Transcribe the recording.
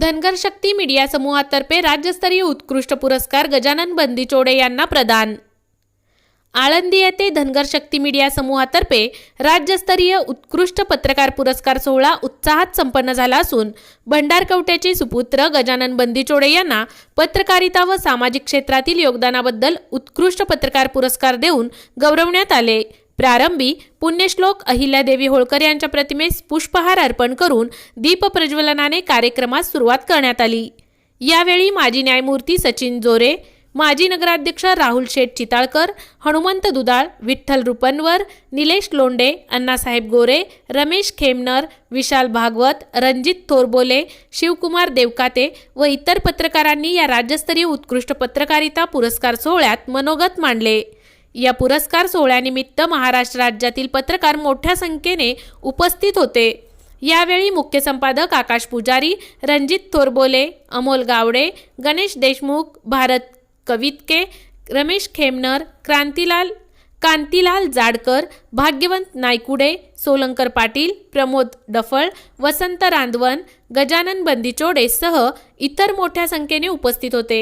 धनगर शक्ती media समूहातर्फे राज्यस्तरीय उत्कृष्ट पुरस्कार गजानन बंदिचोडे यांना प्रदान. आळंदी येथे धनगर शक्ती मीडिया समूहातर्फे राज्यस्तरीय उत्कृष्ट पत्रकार पुरस्कार सोहळा उत्साहात संपन्न झाला असून भंडारकवट्याचे सुपुत्र गजानन बंदीचोडे यांना पत्रकारिता व सामाजिक क्षेत्रातील योगदानाबद्दल उत्कृष्ट पत्रकार पुरस्कार देऊन गौरवण्यात आले. प्रारंभी पुण्यश्लोक अहिल्यादेवी होळकर यांच्या प्रतिमेस पुष्पहार अर्पण करून दीप प्रज्वलनाने कार्यक्रमास सुरुवात करण्यात आली. यावेळी माजी न्यायमूर्ती सचिन जोरे माजी नगराध्यक्ष राहुल शेठ चिताळकर हनुमंत दुदाळ विठ्ठल रुपनवर निलेश लोंडे अण्णासाहेब गोरे रमेश खेमनर विशाल भागवत रणजित थोरबोले शिवकुमार देवकाते व इतर पत्रकारांनी या राज्यस्तरीय उत्कृष्ट पत्रकारिता पुरस्कार सोहळ्यात मनोगत मांडले. या पुरस्कार सोहळ्यानिमित्त महाराष्ट्र राज्यातील पत्रकार मोठ्या संख्येने उपस्थित होते. यावेळी मुख्य संपादक आकाश पुजारी रणजित थोरबोले अमोल गावडे गणेश देशमुख भारत कवितके रमेश खेमनर क्रांतीलाल कांतीलाल जाडकर भाग्यवंत नायकुडे सोलंकर पाटील प्रमोद डफळ वसंत रांदवन गजानन बंदीचोडे सह इतर मोठ्या संख्येने उपस्थित होते.